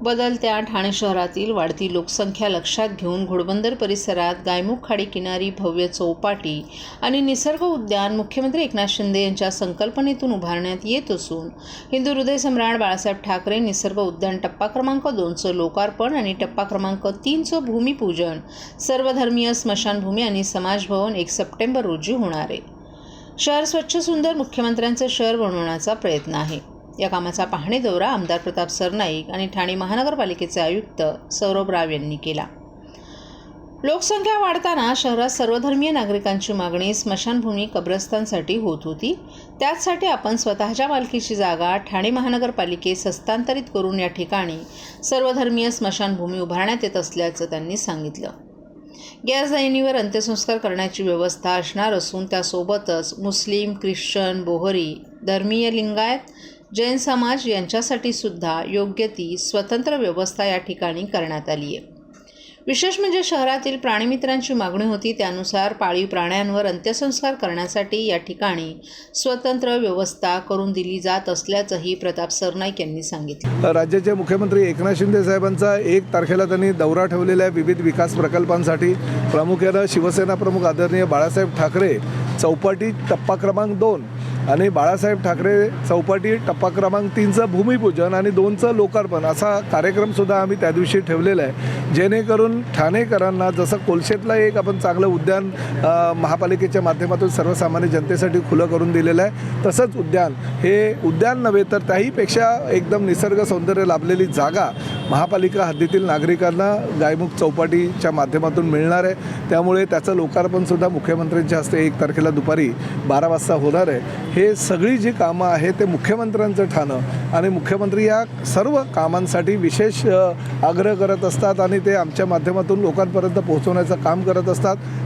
बदलत्या ठाणे शहरातील वाढती लोकसंख्या लक्षात घेऊन घोडबंदर परिसरात गायमुख खाडी किनारी भव्य चौपाटी आणि निसर्ग उद्यान मुख्यमंत्री एकनाथ शिंदे यांच्या संकल्पनेतून उभारण्यात येत असून हिंदू हृदय सम्राट बाळासाहेब ठाकरे निसर्ग उद्यान टप्पा क्रमांक दोनचं लोकार्पण आणि टप्पा क्रमांक तीनचं भूमिपूजन सर्वधर्मीय स्मशानभूमी आणि समाजभवन एक सप्टेंबर रोजी होणार आहे. शहर स्वच्छ सुंदर मुख्यमंत्र्यांचं शहर बनवण्याचा प्रयत्न आहे. या कामाचा पाहणी दौरा आमदार प्रताप सरनाईक आणि ठाणे महानगरपालिकेचे आयुक्त सौरभ राव यांनी केला. लोकसंख्या वाढताना शहरात सर्वधर्मीय नागरिकांची मागणी स्मशानभूमी कब्रस्तानसाठी होत होती. त्याचसाठी आपण स्वतःच्या मालकीची जागा ठाणे महानगरपालिकेस हस्तांतरित करून या ठिकाणी सर्वधर्मीय स्मशानभूमी उभारण्यात येत असल्याचं त्यांनी सांगितलं. गॅस दैनीवर अंत्यसंस्कार करण्याची व्यवस्था असणार असून त्यासोबतच मुस्लिम ख्रिश्चन बोहरी धर्मीय लिंगायत जैन समाज यांच्यासाठी सुद्धा योग्य ती स्वतंत्र व्यवस्था या ठिकाणी करण्यात आली आहे. विशेष म्हणजे शहरातील प्राणीमित्रांची मागणी होती त्यानुसार पाळीव प्राण्यांवर अंत्यसंस्कार करण्यासाठी या ठिकाणी स्वतंत्र व्यवस्था करून दिली जात असल्याचंही प्रताप सरनाईक यांनी सांगितलं. राज्याचे मुख्यमंत्री एकनाथ शिंदे साहेबांचा एक तारखेला त्यांनी दौरा ठेवलेला आहे विविध विकास प्रकल्पांसाठी प्रामुख्यानं शिवसेना प्रमुख आदरणीय बाळासाहेब ठाकरे चौपाटी टप्पा क्रमांक दोन आणि बाळासाहेब ठाकरे चौपाटी टप्पा क्रमांक तीनचं भूमिपूजन आणि दोनचं लोकार्पण असा कार्यक्रमसुद्धा आम्ही त्या दिवशी ठेवलेला आहे. जेणेकरून ठाणेकरांना जसं कोलशेतला एक आपण चांगलं उद्यान महापालिकेच्या माध्यमातून सर्वसामान्य जनतेसाठी खुलं करून दिलेलं आहे. तसंच उद्यान हे उद्यान नव्हे तर त्याहीपेक्षा एकदम निसर्ग सौंदर्य लाभलेली जागा महापालिका हद्दीतील नागरिकांना गायमुख चौपाटीच्या माध्यमातून मिळणार आहे. त्यामुळे त्याचं लोकार्पणसुद्धा मुख्यमंत्र्यांच्या हस्ते एक तारखेला दुपारी बारा वाजता होणार आहे. हे सगळी जी कामं आहेत ते मुख्यमंत्र्यांचं ठाणं. आणि मुख्यमंत्री या सर्व कामांसाठी विशेष आग्रह करत असतात आणि ते आमच्या माध्यमातून लोकांपर्यंत पोहोचवण्याचं काम करत असतात.